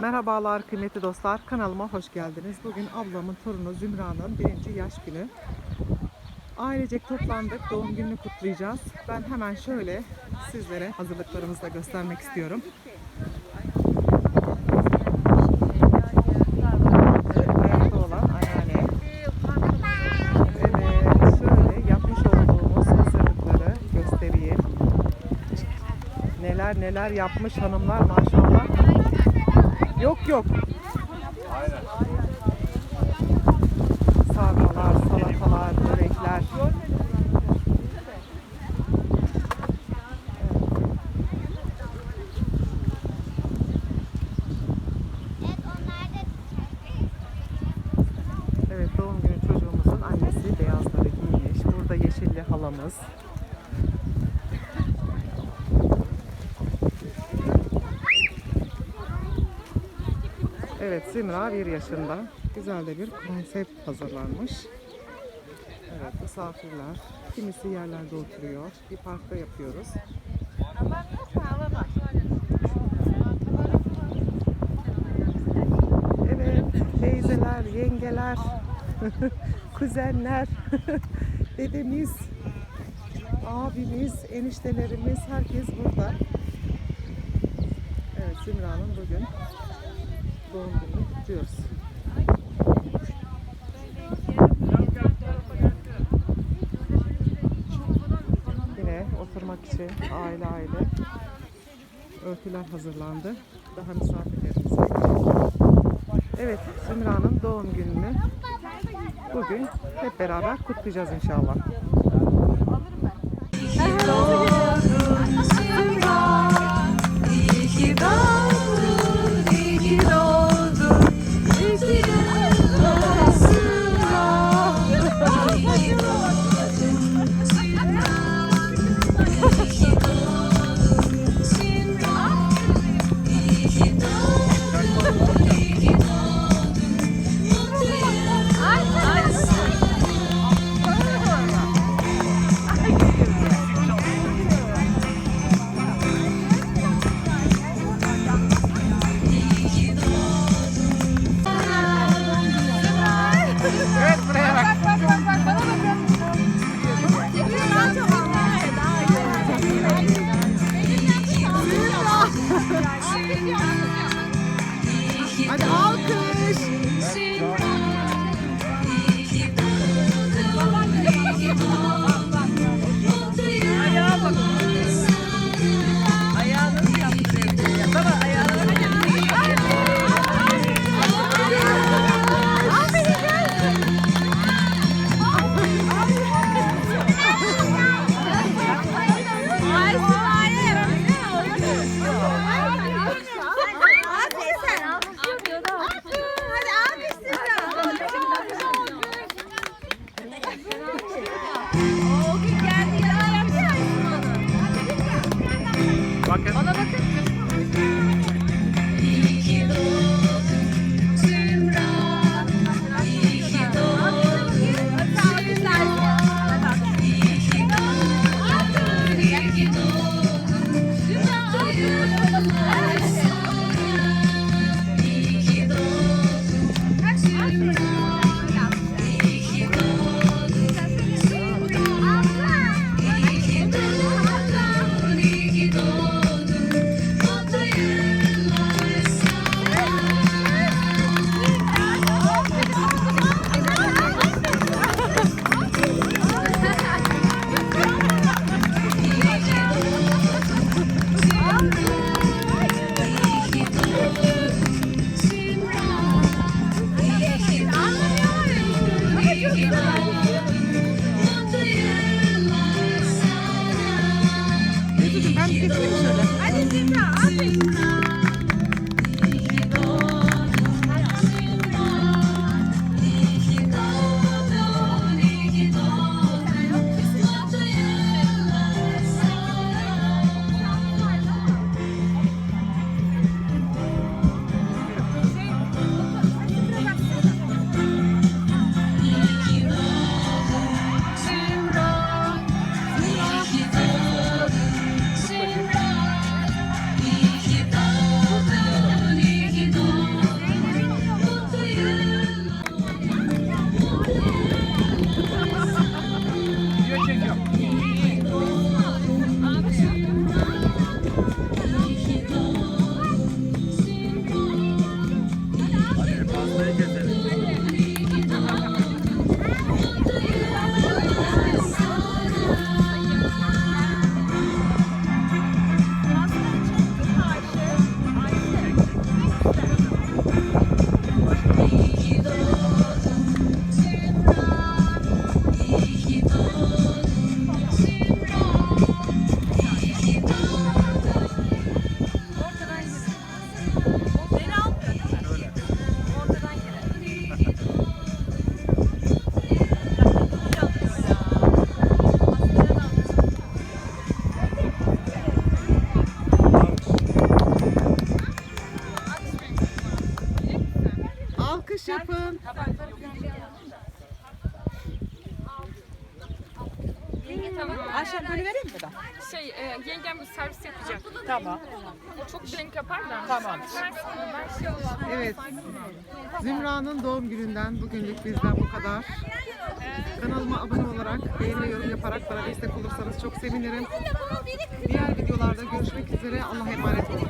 Merhabalar kıymetli dostlar kanalıma hoş geldiniz. Bugün ablamın torunu Zümra'nın birinci yaş günü. Ailecek toplandık doğum gününü kutlayacağız. Ben hemen şöyle sizlere hazırlıklarımızı da göstermek istiyorum. Neler neler yapmış hanımlar maşallah. Yok yok. Sarmalar, salatalar, börekler. Evet doğum günü çocuğumuzun annesi beyazları giymiş. Burada yeşilli halamız. Evet Zimra bir yaşında. Güzel de bir konsept hazırlanmış. Evet misafirler. Kimisi yerlerde oturuyor. Bir parkta yapıyoruz. Evet teyzeler, yengeler, kuzenler, dedemiz, abimiz, eniştelerimiz herkes burada. Evet Zimra'nın bugün doğum gününü kutluyoruz. Yine oturmak için aile aile örtüler hazırlandı. Daha misafirlerimiz gelecek. Evet, Zümra'nın doğum gününü bugün hep beraber kutlayacağız inşallah. İyi 어, 밖에서. Happy birthday. Ayşem böyle vereyim mi ben? Şey, e, yengem bir servis yapacak. Tamam. O çok denk yapar da. Tamam. Evet. Zümra'nın doğum gününden bugünlük bizden bu kadar. Kanalıma abone olarak, beğeni yorum yaparak bana destek olursanız çok sevinirim. Diğer videolarda görüşmek üzere. Allah'a emanet olun.